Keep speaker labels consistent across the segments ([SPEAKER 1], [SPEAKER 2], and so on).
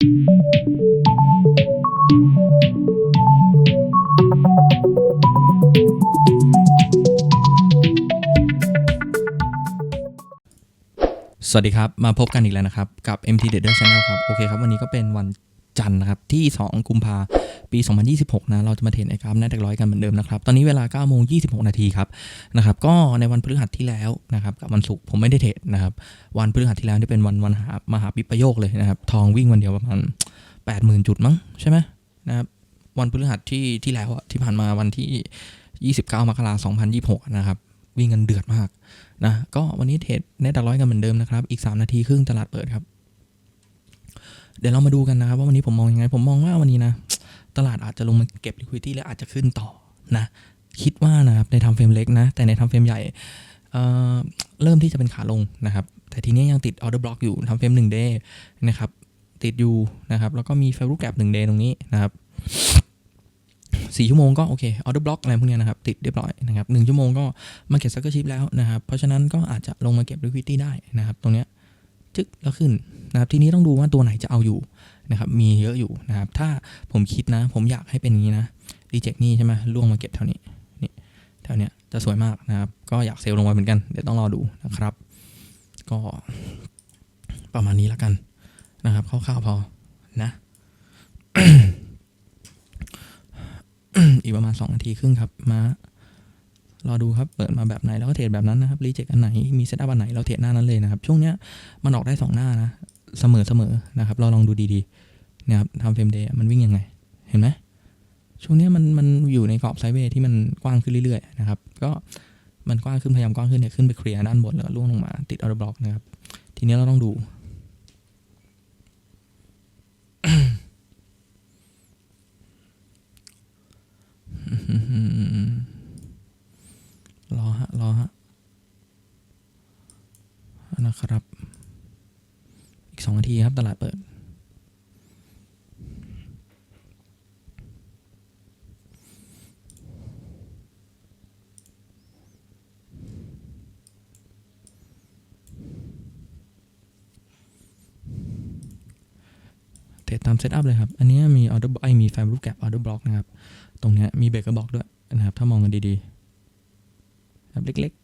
[SPEAKER 1] สวัสดีครับ มาพบกันอีกแล้วนะครับ กับ MT Trader Channel ครับ โอเคครับ วันนี้ก็เป็นวัน จันทร์นะครับที่ 2 กุมภาปี 2026 นะเราจะมาเทรดไอ้กราฟแนตร้อยกันเหมือนเดิมนะครับตอนนี้เวลา9โมง26 นาทีครับนะครับก็ในวันพฤหัสที่แล้วนะครับกับวันศุกร์ผมไม่ได้เทรดนะครับวันพฤหัสที่แล้วที่เป็นวันวันหามหาปิปโยคเลยนะครับทองวิ่งวันเดียวประมาณ80,000 จุดมั้งใช่ไหมนะครับวันพฤหัสที่ที่แล้วที่ผ่านมาวันที่ 29 มกราคม 2026 นะครับวิ่งกันเดือดมากนะก็วันนี้เทรดเน็ตร้อยกันเหมือนเดิมนะครับอีก 3 นาทีครึ่งตลาดเปิดครับ เดี๋ยวเรามาดูกันนะครับว่าวันนี้ผมมองยังไง ผมมองว่าวันนี้นะ ตลาดอาจจะลงมาเก็บ liquidity และอาจจะขึ้นต่อนะ คิดว่านะครับในทำเฟรมเล็กนะ แต่ในทำเฟรมใหญ่เอ่อเริ่มที่จะเป็นขาลงนะครับ แต่ทีนี้ยังติด order block อยู่ทำเฟรม1 day นะครับ ติดอยู่นะครับ แล้วก็มี value gap 1 day ตรงนี้นะครับสี่ชั่วโมงก็โอเคออเดอร์บล็อกอะไรพวกนี้นะครับ ติดเรียบร้อยนะครับหนึ่งชั่วโมงก็มาเก็ตซักเกอร์ชิปแล้วนะครับ เพราะฉะนั้นก็อาจจะลงมาเก็บ liquidity ได้นะครับ ตรงเนี้ย จึ๊กแล้วขึ้นนะครับทีนี้ต้องดูว่าตัวไหนจะเอาอยู่นะครับมีเยอะอยู่นะครับถ้าผมคิดนะ ผมอยากให้เป็นงี้นะรีเจ็คนี่ใช่ไหมล่วงมาเก็ตแถวนี้นี่แถวเนี้ยจะสวยมากนะครับก็อยากเซลล์ลงมาเหมือนกันเดี๋ยวต้องรอดูนะครับ ก็ประมาณนี้แล้วกันนะครับคร่าวๆพอนะอีกประมาณ 2 นาทีครึ่งครับมา รอดูครับ เปิดมาแบบไหนแล้วก็เทรดแบบนั้นนะครับรีเจ็คอันไหน มีเซตอัพอันไหนเราเทรดหน้านั้นเลยนะครับ ช่วงเนี้ยมันออกได้ 2 หน้านะ เสมอเสมอนะครับ เราลองดูดีๆนะครับทำเฟรมเดย์มันวิ่งยังไง เห็นไหมช่วงเนี้ยมันมันอยู่ในกรอบไซด์เวย์ที่มันกว้างขึ้นเรื่อยๆนะครับ ก็มันกว้างขึ้นพยายามกว้างขึ้นเนี่ยขึ้นไปเคลียร์ด้านบนแล้วก็ล่วงลงมาติดออร์บล็อกนะครับ ทีนี้เราต้องดู รอฮะนะครับ อีกสองนาทีครับตลาดเปิด เทรดตามเซตอัพเลยครับ อันนี้มีออเดอร์ไอมีไฟรูปแกรออเดอร์บล็อกนะครับ ตรงนี้มีเบรกเกร์บอกด้วยนะครับ ถ้ามองกันดีๆ แบบเล็กๆ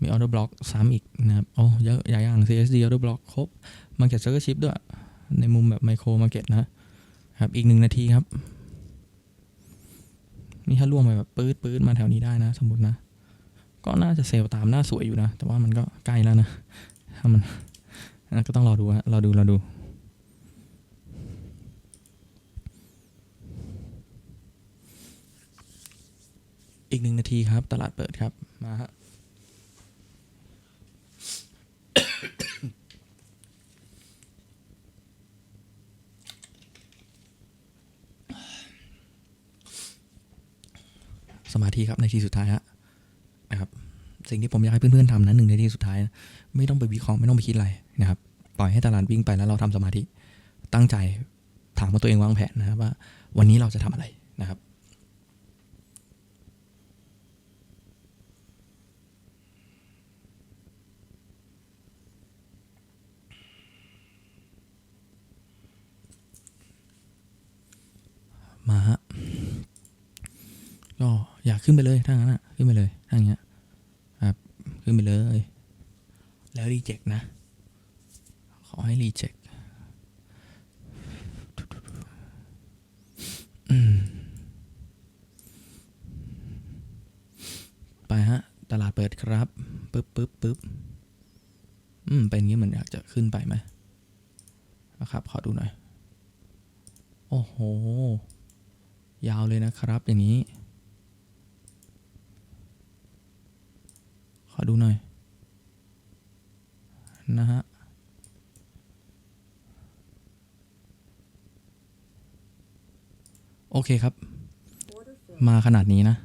[SPEAKER 1] มีออเดอร์บล็อกซ้ำอีกนะครับ โอ้เยอะใหญ่อย่าง CSD ออเดอร์บล็อกครบ Market Circle Shift ด้วย ในมุมแบบไมโครมาร์เก็ตนะครับ อีกหนึ่งนาทีครับ นี่ถ้าล่วงไปแบบปื๊ดปื๊ดมาแถวนี้ได้นะ สมมตินะ ก็น่าจะเซลล์ตามหน้าสวยอยู่นะ แต่ว่ามันก็ใกล้แล้วนะ ถ้ามันก็ต้องรอดูฮะรอดูรอดู อีกหนึ่งนาทีครับ ตลาดเปิดครับ มาฮะสมาธิครับในทีสุดท้ายฮะนะครับ สิ่งที่ผมอยากให้เพื่อนๆทำนั้นหนึ่งในที่สุดท้ายนะไม่ต้องไปวิเคราะห์ไม่ต้องไปคิดอะไรนะครับ ปล่อยให้ตลาดวิ่งไปแล้วเราทำสมาธิ ตั้งใจถามว่าตัวเองวางแผนนะครับว่า วันนี้เราจะทำอะไรนะครับ มาฮะ ก็อยาก ขึ้นไปเลยถ้างั้นอะขึ้นไปเลยถ้าอย่างเงี้ยครับขึ้นไปเลย แล้วรีเจ็คนะ ขอให้รีเจ็คไปฮะ ตลาดเปิดครับปึ๊บปึ๊บปึ๊บอืม เป็นอย่างงี้เหมือนอยากจะขึ้นไปไหมนะครับ ขอดูหน่อย โอ้โห ยาวเลยนะครับ อย่างนี้ อดูหน่อย นะฮะ โอเคครับ มาขนาดนี้นะ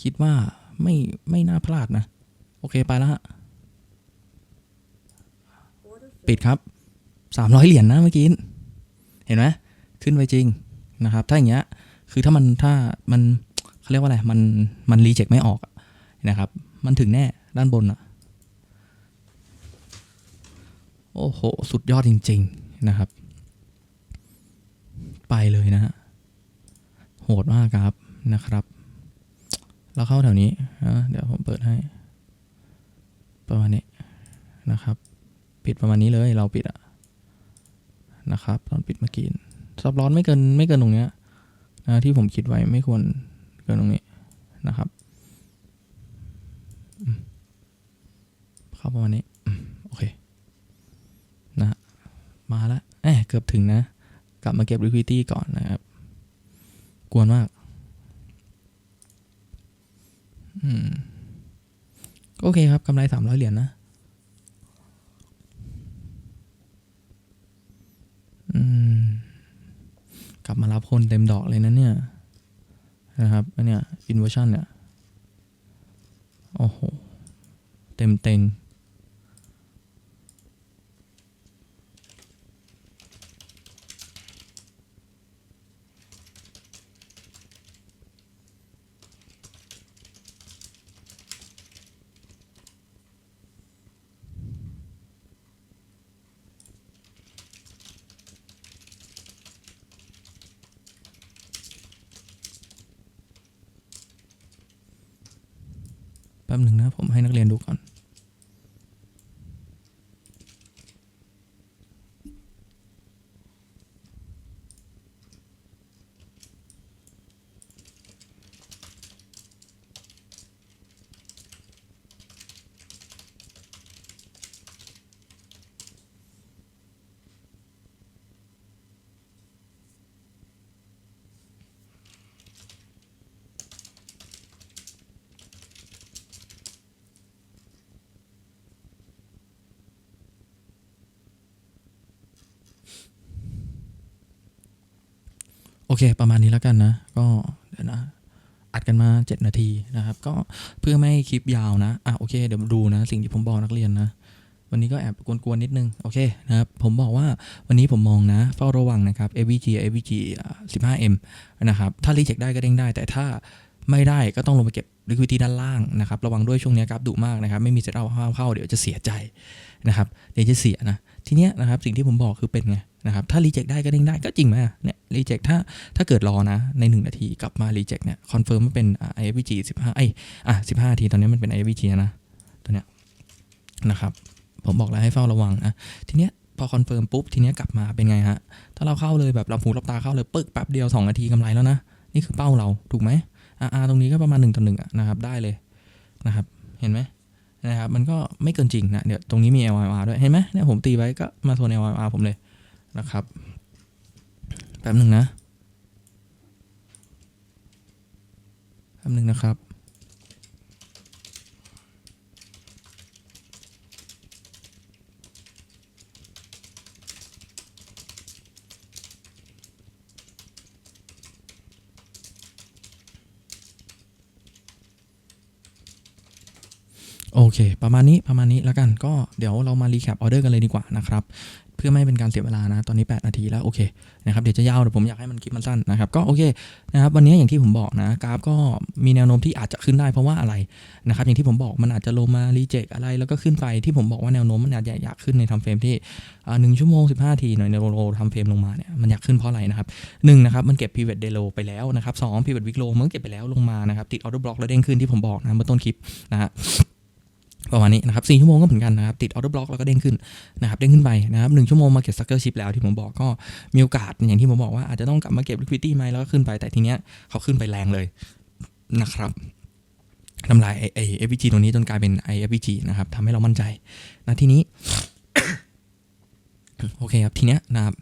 [SPEAKER 1] คิดว่าไม่ไม่น่าพลาดนะ โอเคไปแล้วฮะ ปิดครับสามร้อยเหรียญนะเมื่อกี้ เห็นไหมขึ้นไปจริงนะครับ ถ้าอย่างเงี้ย คือถ้ามันถ้ามันเขาเรียกว่าอะไร มันมันรีเจ็คไม่ออกนะครับ มันถึงแน่ ด้านบนอะโอ้โห สุดยอดจริง ๆ นะครับ ไปเลยนะฮะ โหดมากครับนะครับ เราเข้าแถวนี้นะเดี๋ยวผมเปิดให้ ประมาณนี้นะครับ ปิดประมาณนี้เลยเราปิดอะนะครับ ตอนปิดเมื่อกี้ซับร้อนไม่เกินไม่เกินตรงเนี้ยนะที่ผมคิดไว้ไม่ควรเกินตรงนี้นะครับอืม เข้าประมาณนี้โอเคนะมาล้วแอบเกือบถึงนะ กลับมาเก็บ liquidity ก่อนนะครับ กวนมากอืมโอเคครับกำไรสามร้อยเหรียญนะกลับมารับคนเต็มดอกเลยนะเนี่ยนะครับอันเนี้ย inversion เนี่ย โอ้โห เต็มเต็ง แป๊บหนึ่งนะผมให้นักเรียนดูก่อน โอเคประมาณนี้แล้วกันนะ ก็เดี๋ยวนะอัดกันมา 7 นาทีนะครับ ก็เพื่อไม่ให้คลิปยาวนะอะโอเคเดี๋ยวดูนะ สิ่งที่ผมบอกนักเรียนนะ วันนี้ก็แอบกวนๆนิดนึง โอเคนะครับ ผมบอกว่าวันนี้ผมมองนะ เฝ้าระวังนะครับ AVG AVG อ่า 15M นะครับ ถ้ารีเจ็คได้ก็เด้งได้ แต่ถ้าไม่ได้ก็ต้องลงไปเก็บ liquidity ด้านล่างนะครับ ระวังด้วยช่วงนี้กราฟดุมากนะครับ ไม่มีเซ็ตเอาห้ามเข้าเดี๋ยวจะเสียใจนะครับ เดี๋ยวจะเสียนะ ทีเนี้ยนะครับสิ่งที่ผมบอกคือเป็นไง นะครับถ้ารีเจ็คได้ก็เด้งได้ก็จริงไหมเนี่ยรีเจ็คถ้าถ้าเกิดรอนะใน 1 นาทีกลับมารีเจ็คเนี่ยคอนเฟิร์มว่าเป็นอ่า IFVG 15ไอยอะ15 นาทีตอนนี้มันเป็น IFVG นะตัวเนี้ยนะครับผมบอกแล้วให้เฝ้าระวังนะทีเนี้ยพอคอนเฟิร์มปุ๊บทีเนี้ยกลับมาเป็นไงฮะถ้าเราเข้าเลยแบบเราหูรับตาเข้าเลยปึ๊กแป๊บเดียว 2 นาทีกำไรแล้วนะ นี่คือเป้าเราถูกไหมอ่าตรงนี้ก็ประมาณ1ต่อหนึ่งอะนะครับได้เลยนะครับเห็นไหมนะครับมันก็ไม่เกินจริงนะเดี๋ยวตรงนี้มี LR ด้วยเห็นไหมเนี่ยผมตีไว้ก็มาโซน LR ผมเลย นะครับแป๊บหนึ่งนะแป๊บหนึ่งนะครับโอเค ประมาณนี้ประมาณนี้แล้วกันก็เดี๋ยวเรามารีแคปออเดอร์กันเลยดีกว่านะครับ พื่อไม่ให้เป็นการเสียเวลานะ ตอนนี้ 8 นาทีแล้วโอเคนะครับเดี๋ยวจะยาวเดี๋ยวผมอยากให้มันคลิปมันสั้นนะครับก็โอเคนะครับวันนี้อย่างที่ผมบอกนะกราฟก็มีแนวโน้มที่อาจจะขึ้นได้เพราะว่าอะไรนะครับอย่างที่ผมบอกมันอาจจะลงมารีเจ็คอะไรแล้วก็ขึ้นไปที่ผมบอกว่าแนวโน้มมันอาจจะอยากขึ้นในทำเฟรมที่หนึ่งชั่วโมง15ทีหน่อยในโลทำเฟรมลงมาเนี่ยมันอยากขึ้นเพราะอะไรนะครับหนึ่งนะครับมันเก็บ pivot day low ไปแล้วนะครับสอง pivot week low มันก็เก็บไปแล้วลงมานะครับติด order block แล้วเด้งขึ้นที่ผมบอกนะเมื่อต้นคลิปนะฮะ ประมาณนี้นะครับ4ชั่วโมงก็เหมือนกันนะครับ ติดออเดอร์บล็อกแล้วก็เด้งขึ้นนะครับเด้งขึ้นไปนะครับ1ชั่วโมงมาเก็ตซักเกอร์ชิพแล้วที่ผมบอกก็มีโอกาสอย่างที่ผมบอกว่าอาจจะต้องกลับมาเก็บ liquidity ไหมแล้วก็ขึ้นไปแต่ทีเนี้ยเขาขึ้นไปแรงเลยนะครับทำลายไอไอ FVG ตรงนี้จนกลายเป็น IFVG นะครับทำให้เรามั่นใจนะทีนี้ โอเคครับทีเนี้ยนะครับ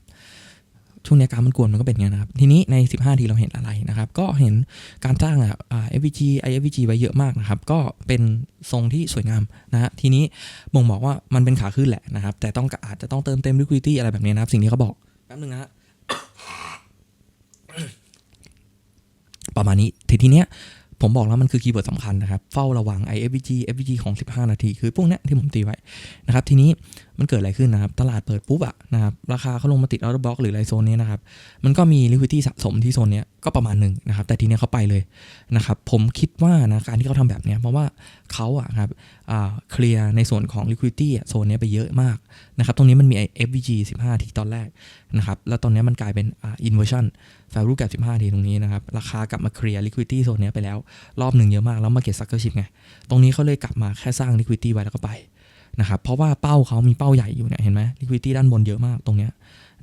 [SPEAKER 1] ช่วงนี้การมันกวนมันก็เป็นอย่างนี้นะครับ ทีนี้ใน 15 ทีเราเห็นอะไรนะครับ ก็เห็นการจ้างอะอ่า FVG IFVG ไว้เยอะมากนะครับ ก็เป็นทรงที่สวยงามนะฮะทีนี้บ่งบอกว่ามันเป็นขาขึ้นแหละนะครับ แต่ต้องอาจจะต้องเติมเต็ม liquidity อะไรแบบนี้นะครับ สิ่งที่เขาบอกแป๊บนึงนะฮะประมาณนี้ทีทีเนี้ย ผมบอกแล้วมันคือคีย์เวิร์ดสำคัญนะครับ เฝ้าระวัง IFVG FVG ของ 15 นาที คือพวกเนี้ยที่ผมตีไว้นะครับ ทีนี้มันเกิดอะไรขึ้นนะครับ ตลาดเปิดปุ๊บอะนะครับ ราคาเขาลงมาติดออ r บล็อกหรืออะไรโซนนี้นะครับ มันก็มี liquidity สะสมที่โซนเนี้ยก็ประมาณหนึ่งนะครับ แต่ทีเนี้ยเขาไปเลยนะครับ ผมคิดว่านะการที่เขาทำแบบเนี้ยเพราะว่าเขาอะครับเคลียร์ในส่วนของ liquidity โซนเนี้ยไปเยอะมากนะครับ ตรงนี้มันมี FVG 15 ทีตอนแรกนะครับ แล้วตอนนี้มันกลายเป็น อ่า inversion value gap 15 ทีตรงนี้นะครับ ราคากลับมาเคลียร์ liquidity โซนนี้ไปแล้ว รอบหนึ่งเยอะมาก แล้ว market suckership ไง ตรงนี้เขาเลยกลับมาแค่สร้าง liquidity ไว้แล้วก็ไปนะครับ เพราะว่าเป้าเขามีเป้าใหญ่อยู่เนี่ยเห็นไหม liquidity ด้านบนเยอะมากตรงเนี้ย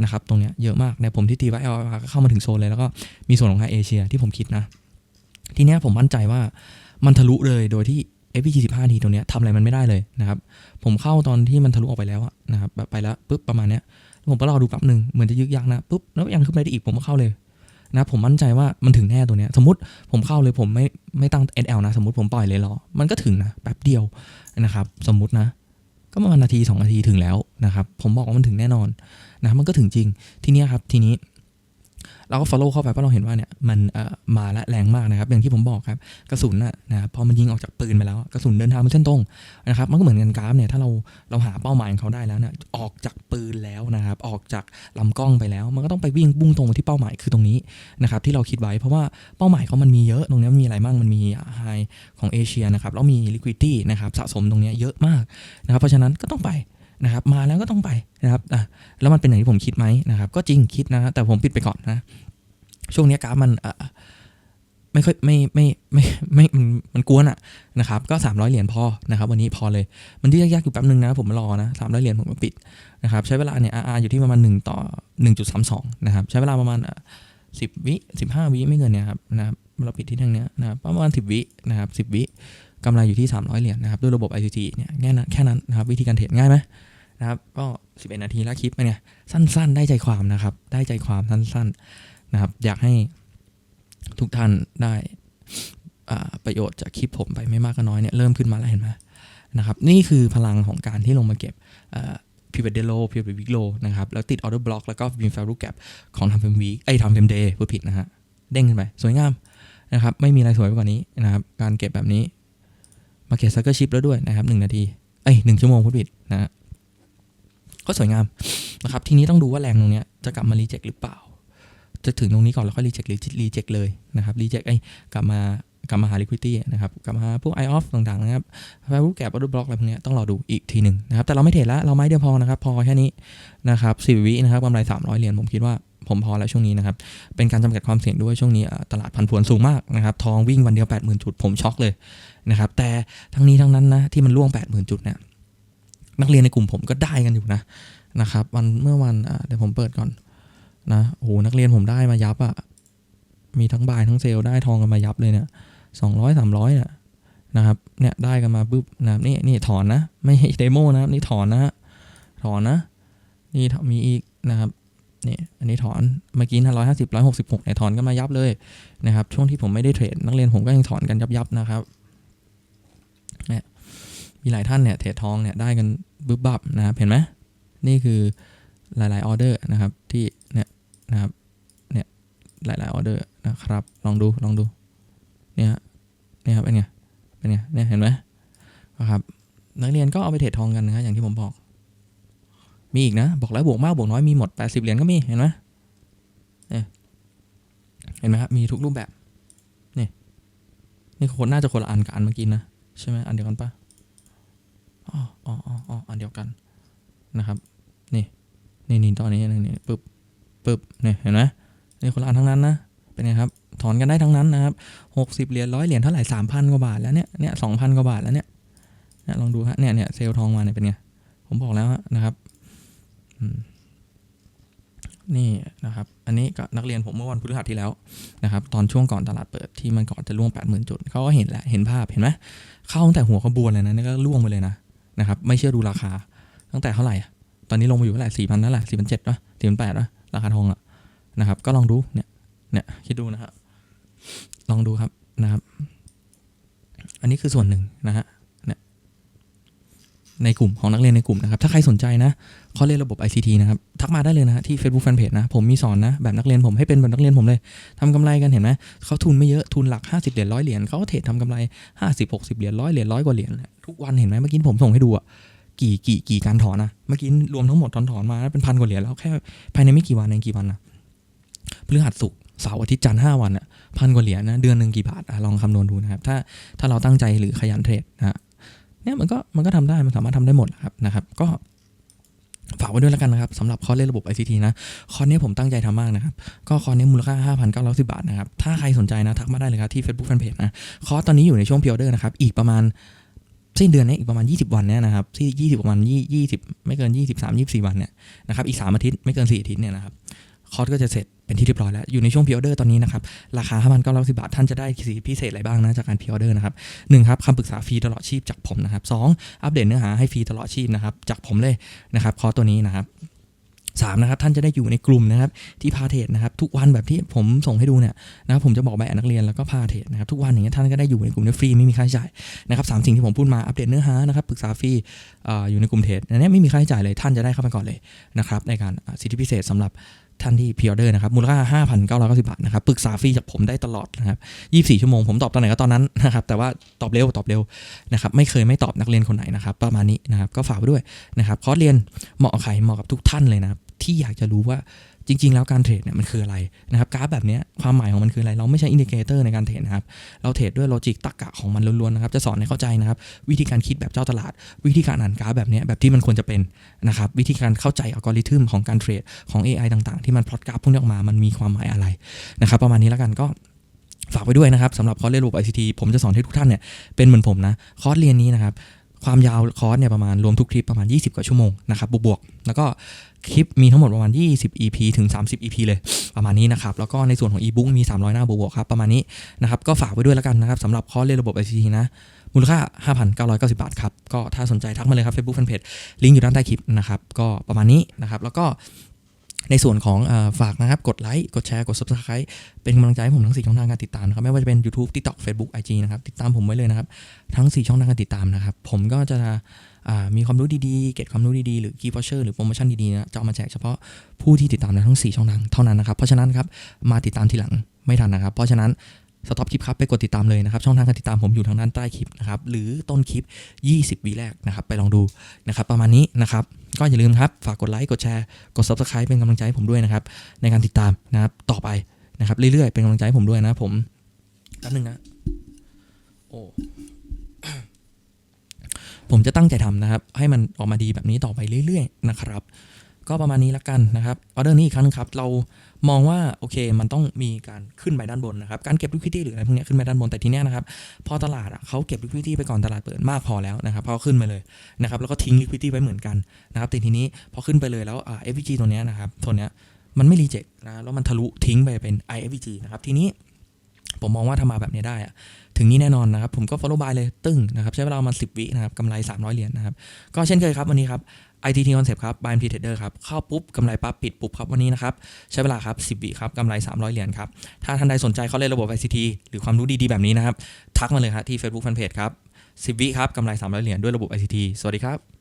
[SPEAKER 1] นะครับ ตรงเนี้ยเยอะมากในผมที่ตีไว้ LR ก็เข้ามาถึงโซนเลยแล้วก็มีส่วนของทางเอเชียที่ผมคิดนะ ทีเนี้ยผมมั่นใจว่ามันทะลุเลยโดยที่ FPG 15ทีตรงเนี้ยทำอะไรมันไม่ได้เลยนะครับผมเข้าตอนที่มันทะลุออกไปแล้วนะครับแบบไปแล้วปุ๊บประมาณเนี้ยผมก็รอดูแป๊บหนึ่งเหมือนจะยึกยักนะปุ๊บแล้วยังขึ้นไปได้อีกผมก็เข้าเลย นะผมมั่นใจว่ามันถึงแน่ตัวเนี้ยสมมติผมเข้าเลยผมไม่ไม่ตั้ง NL นะ สมมติผมปล่อยเลยรอมันก็ถึงนะแป๊บเดียวนะครับ สมมตินะ ก็ประมาณนาที2นาทีถึงแล้วนะครับ ผมบอกว่ามันถึงแน่นอนนะมันก็ถึงจริงทีนี้ครับทีนี้ เราก็ follow เข้าไปเพราะเราเห็นว่าเนี่ยมันมาและแรงมากนะครับอย่างที่ผมบอกครับกระสุนน่ะนะพอมันยิงออกจากปืนไปแล้วกระสุนเดินทางเป็นเส้นตรงนะครับมันก็เหมือนกันกราฟเนี่ยถ้าเราเราหาเป้าหมายของเขาได้แล้วเนี่ยออกจากปืนแล้วนะครับออกจากลำกล้องไปแล้ว มันก็ต้องไปวิ่งบุ้งตรงไปที่เป้าหมายคือตรงนี้นะครับที่เราคิดไว้เพราะว่าเป้าหมายเขามันมีเยอะตรงนี้มันมีอะไรบ้างมันมีไฮของเอเชียนะครับแล้วมี liquidity นะครับสะสมตรงนี้เยอะมากนะครับเพราะฉะนั้นก็ต้องไป นะครับมาแล้วก็ต้องไปนะครับอะแล้วมันเป็นอย่างที่ผมคิดไหมนะครับก็จริงคิดนะแต่ผมปิดไปก่อนนะช่วงนี้กราฟมันอะไม่ค่อยไม่ไม่ไม่ไม่มันมันกวนอะนะครับก็ 300 เหรียญพอนะครับวันนี้พอเลยมันที่ยากๆอยู่แป๊บนึงนะผมรอนะ300เหรียญผมก็ปิดนะครับใช้เวลาเนี่ย RR อยู่ที่ประมาณ1ต่อ 1.32นะครับใช้เวลาประมาณ10วิ15วิไม่เกินเนี่ยครับนะครับเราปิดที่ทางเนี้ยนะครับประมาณ 10วินะครับ10วิ กำไรอยู่ที่ 300 เหรียญนะครับด้วยระบบ ICT เนี่ยแค่นั้นแค่นั้นนะครับวิธีการเทรดง่ายไหมนะครับก็ 11 นาทีแล้วคลิปเนี่ยสั้น ๆ ได้ใจความนะครับ ได้ใจความสั้นๆนะครับ อยากให้ทุกท่านได้ประโยชน์จากคลิปผมไปไม่มากก็น้อยเนี่ยเริ่มขึ้นมาแล้วเห็นไหมนะครับนี่คือพลังของการที่ลงมาเก็บพิเวเดโลพิเววิกโลนะครับแล้วติดออเดอร์บล็อกแล้วก็วินฟารูแกปของทำเฟมวีไอทำเฟมเดย์พูดผิดนะฮะเด้งขึ้นไป สวยงามนะครับไม่มีอะไรสวยไปกว่านี้นะครับการเก็บแบบนี้ มาเก็ตซักเกอร์ชิพแล้วด้วยนะครับหนึ่งนาทีเอ้ยหนึ่งชั่วโมงพูดผิดนะฮะก็สวยงามนะครับ ทีนี้ต้องดูว่าแรงตรงเนี้ยจะกลับมารีเจ็คหรือเปล่า จะถึงตรงนี้ก่อนแล้วก็รีเจ็คหรือรีเจ็คเลยนะครับรีเจ็คไอ้กลับมา กลับมาหา liquidity นะครับกลับมาหาพวก i off ต่างๆนะครับ value gap order block อะไรพวกนี้ต้องรอดูอีกทีหนึ่งนะครับแต่เราไม่เทรดแล้วเราไม่เดียวพอนะครับพอแค่นี้นะครับสิวินะครับกำไร 300 เหรียญผมคิดว่าผมพอแล้วช่วงนี้นะครับ เป็นการจำกัดความเสี่ยงด้วยช่วงนี้ตลาดพันผวนสูงมากนะครับ ทองวิ่งวันเดียว 80,000 จุด ผมช็อกเลยนะครับ แต่ทั้งนี้ทั้งนั้นนะที่มันล่วง 80,000 จุดเนี่ยนักเรียนในกลุ่มผมก็ได้กันอยู่นะนะครับ วันเมื่อวันเดี๋ยวผมเปิดก่อนนะโอ้โหนักเรียนผมได้มายับอะมีทั้งบายทั้งเซลได้ทองกันมายับเลยเนี่ย สองร้อยสามร้อยเนี่ยนะครับเนี่ยได้กันมาปุ๊บนะครับนี่นี่ถอนนะ ไม่ใช่เดโมนะครับนี่ถอนนะถอนนะ นี่มีอีกนะครับนี่อันนี้ถอนเมื่อกี้นะร้อยห้าสิบร้อยหกสิบหกเนี่ยถอนกันมายับเลยนะครับ ช่วงที่ผมไม่ได้เทรดนักเรียนผมก็ยังถอนกันยับยับนะครับเนี่ยมีหลายท่านเนี่ยเทรดทองเนี่ยได้กันบึบบับนะครับเห็นไหมนี่คือหลายๆออเดอร์นะครับที่เนี่ยนะครับเนี่ยหลายๆออเดอร์นะครับลองดูลองดูเนี่ย นี่ยครับเป็นไงเป็นไงเนี่ยเห็นไหมนะครับนักเรียนก็เอาไปเทรดทองกันนะครับอย่างที่ผมบอก มีอีกนะบอกแล้วบวกมากบวกน้อยมีหมด 80 เหรียญก็มีเห็นไหมเนี่ยเห็นไหมครับมีทุกรูปแบบนี่นี่คนน่าจะคนละอันกับอันเมื่อกี้นะใช่ไหมอันเดียวกันปะอ๋ออ๋ออ๋ออ๋ออันเดียวกันนะครับนี่นี่นี่ตอนนี้นี่นี่ปึ๊บปึ๊บเนี่ยเห็นไหมนี่คนละอันทั้งนั้นนะเป็นไงครับ ถอนกันได้ทั้งนั้นนะครับหกสิบเหรียญร้อยเหรียญเท่าไหร่สามพันกว่าบาทแล้วเนี่ยเนี่ยสองพันกว่าบาทแล้วเนี่ยเนี่ยลองดูฮะเนี่ยเนี่ยเซลล์ทองมาเนี่ยเป็นไงผมบอกแล้วนะครับอืมนี่นะครับ อันนี้ก็นักเรียนผมเมื่อวันพฤหัสที่แล้วนะครับ ตอนช่วงก่อนตลาดเปิดที่มันก่อนจะล่วงแปดหมื่นจุดเขาก็เห็นแหละเห็นภาพเห็นไหมเข้าตั้งแต่หัวขบวนเลยนะนี่ก็ล่วงไปเลยนะนะครับไม่เชื่อดูราคา ตั้งแต่เท่าไหร่ ตอนนี้ลงมาอยู่เท่าไหร่สี่พันนั่นแหละสี่พันเจ็ดป่ะสี่พันแปดป่ะราคาทองอะนะครับ ก็ลองดูเนี่ยเนี่ยคิดดูนะฮะ ลองดูครับนะครับ อันนี้คือส่วนหนึ่งนะฮะเนี่ยในกลุ่มของนักเรียนในกลุ่มนะครับ ถ้าใครสนใจนะเขาเรียนระบบ ICT นะครับ ทักมาได้เลยนะฮะที่ Facebook Fanpage นะ ผมมีสอนนะ แบบนักเรียนผมให้เป็นแบบนักเรียนผมเลยทำกำไรกันเห็นไหมเขาทุนไม่เยอะทุนหลัก 50 เหรียญร้อยเหรียญเขาเทรดทำกำไร 50 60 เหรียญร้อยเหรียญร้อยกว่าเหรียญทุกวันเห็นไหมเมื่อกี้ผมส่งให้ดูอะกี่กี่กี่การถอนนะเมื่อกี้รวมทั้งหมดถอนถอนมาเป็นพันกว่าเหรียญแล้วแค่ภายในไม่กี่วันเองกี่วันนะพฤหัสศุกร์ เสาร์อาทิตย์จันทร์ห้าวันอะพันกว่าเหรียญนะเดือนหนึ่งกี่บาทอะลองคำนวณดูนะครับ ถ้าถ้าเราตั้งใจหรือขยันเทรดนะเนี่ยมันก็มันก็ทำได้มันสามารถทำได้หมดนะครับนะครับ ก็ฝากไว้ด้วยแล้วกันนะครับสำหรับคอร์สเล่นระบบ ICT นะ คอร์สนี้ผมตั้งใจทำมากนะครับ ก็คอร์สนี้มูลค่า 5,910 บาทนะครับ ถ้าใครสนใจนะ ทักมาได้เลยครับที่ Facebook Fanpage นะ คอร์สตอนนี้อยู่ในช่วงพิออเดอร์นะครับ อีกประมาณสิ้นเดือนนี้อีกประมาณ 20 วันเนี่ยนะครับที่20 ประมาณ 20 ไม่เกิน 23 24 วันเนี่ยนะครับ อีก 3 อาทิตย์ไม่เกิน 4 อาทิตย์เนี่ยนะครับ คอร์สก็จะเสร็จ เป็นที่เรียบร้อยแล้ว อยู่ในช่วงพิออเดอร์ตอนนี้นะครับ ราคา5,910บาท ท่านจะได้สิทธิพิเศษอะไรบ้างนะจากการพิออเดอร์นะครับหนึ่งครับคำปรึกษาฟรีตลอดชีพจากผมนะครับสองอัปเดตเนื้อหาให้ฟรีตลอดชีพนะครับจากผมเลยนะครับคอร์สตัวนี้นะครับสามนะครับท่านจะได้อยู่ในกลุ่มนะครับที่พาเทรดนะครับทุกวันแบบที่ผมส่งให้ดูเนี่ยนะครับผมจะบอกแบบนักเรียนแล้วก็พาเทรดนะครับทุกวันอย่างเงี้ยท่านก็ได้อยู่ในกลุ่มนี้ฟรีไม่มีค่าใช้จ่ายนะครับสามสิ่งที่ผมพูดมาอัปเดตเนื้อหานะครับปรึกษาฟรีออยู่ในกลุ่มเทรดอันนี้ไม่มีค่าใช้จ่ายเลยท่านจะได้เข้าไปก่อนเลยนะครับในการสิทธิพิเศษสำหรับ ท่านที่พิออเดอร์นะครับมูลค่า 5,990 บาทนะครับปรึกษาฟรีจากผมได้ตลอดนะครับ24 ชั่วโมงผมตอบตอนไหนก็ตอนนั้นนะครับแต่ว่าตอบเร็วตอบเร็วนะครับไม่เคยไม่ตอบนักเรียนคนไหนนะครับประมาณนี้นะครับก็ฝากไว้ด้วยนะครับคอร์สเรียนเหมาะกับใครเหมาะกับทุกท่านเลยนะครับที่อยากจะรู้ว่า จริง ๆ แล้วการเทรดเนี่ยมันคืออะไรนะครับกราฟแบบนี้ความหมายของมันคืออะไร เราไม่ใช่อินดิเคเตอร์ในการเทรดนะครับ เราเทรดด้วยโลจิกตรรกะของมันล้วนๆนะครับ จะสอนให้เข้าใจนะครับ วิธีการคิดแบบเจ้าตลาด วิธีการอ่านกราฟแบบนี้แบบที่มันควรจะเป็นนะครับ วิธีการเข้าใจอัลกอริทึมของการเทรดของ AI ต่างๆ ที่มันพลอตกราฟพวกนี้ออกมามันมีความหมายอะไรนะครับประมาณนี้แล้วกันก็ฝากไว้ด้วยนะครับสำหรับคอร์สเรียนระบบ ICT ผมจะสอนให้ทุกท่านเนี่ยเป็นเหมือนผมนะคอร์สเรียนนี้นะครับความยาวคอร์สเนี่ยประมาณรวมทุกคลิปประมาณ 20 กว่าชั่วโมงนะครับบวกๆแล้วก็ คลิปมีทั้งหมดประมาณ 20 EP ถึง 30 EP เลยประมาณนี้นะครับ แล้วก็ในส่วนของ e-book มี 300 หน้าบวกครับ ประมาณนี้นะครับ ก็ฝากไว้ด้วยแล้วกันนะครับสำหรับคอร์สเรียนระบบ ICT นะ มูลค่า 5,990 บาทครับ ก็ถ้าสนใจทักมาเลยครับ Facebook Fanpage ลิงก์อยู่ด้านใต้คลิปนะครับ ก็ประมาณนี้นะครับ แล้วก็ในส่วนของอฝากนะครับ กดไลค์ กดแชร์ กด Subscribe เป็นกำลังใจให้ผมทั้ง 4 ช่องทางการติดตามนะครับ ไม่ว่าจะเป็น YouTube TikTok Facebook IG นะครับ ติดตามผมไว้เลยนะครับ ทั้ง 4 ช่องทางการติดตามนะครับ ผมก็จะ มีความรู้ดีๆ เก็บความรู้ดีๆ หรือ key voucher หรือโปรโมชั่นดีๆนะจะเอามาแจกเฉพาะผู้ที่ติดตามในทั้ง 4 ช่องทางเท่านั้นนะครับ เพราะฉะนั้นครับมาติดตามทีหลังไม่ทันนะครับ เพราะฉะนั้นสต็อปคลิปครับไปกดติดตามเลยนะครับช่องทางการติดตามผมอยู่ทางด้านใต้คลิปนะครับหรือต้นคลิป 20วิแรกนะครับไปลองดูนะครับประมาณนี้นะครับก็อย่าลืมครับฝากกดไลค์กดแชร์กด subscribe เป็นกำลังใจให้ผมด้วยนะครับในการติดตามนะครับต่อไปนะครับเรื่อยๆเป็นกำลังใจให้ผมด้วยนะผมแป๊บนึงนะโอ้ ผมจะตั้งใจทำนะครับ ให้มันออกมาดีแบบนี้ต่อไปเรื่อยๆนะครับ ก็ประมาณนี้ละกันนะครับออเดอร์นี้อีกครั้งนึงครับเรามองว่าโอเคมันต้องมีการขึ้นไปด้านบนนะครับ การเก็บ liquidity หรืออะไรพวกนี้ขึ้นไปด้านบนแต่ทีเนี้ยนะครับ พอตลาดอะเขาเก็บ liquidity ไปก่อนตลาดเปิดมากพอแล้วนะครับพอขึ้นมาเลยนะครับแล้วก็ทิ้ง liquidity ไว้เหมือนกันนะครับแต่ทีนี้พอขึ้นไปเลยแล้วอ่า FVG ตัวเนี้ยนะครับตัวเนี้ยมันไม่รีเจ็คนะแล้วมันทะลุทิ้งไปเป็น IFVG นะครับทีนี้ ผมมองว่าถ้ามาแบบนี้ได้อะถึงนี้แน่นอนนะครับ ผมก็ follow buy เลยตึ้งนะครับ ใช้เวลามาณ10วินะครับกำไร 300 เหรียญนะครับ ก็เช่นเคยครับวันนี้ครับ ITT Concept ครับ by MT Trader ครับ เข้าปุ๊บกำไรปั๊บปิดปุ๊บครับวันนี้นะครับ ใช้เวลาครับ 10วิครับกำไร 300 เหรียญครับ ถ้าท่านใดสนใจเขาเล่นระบบ ICT หรือความรู้ดีๆแบบนี้นะครับ ทักมาเลยครับที่ Facebook Fanpage ครับ10วิครับกำไร 300 เหรียญด้วยระบบ ICT สวัสดีครับ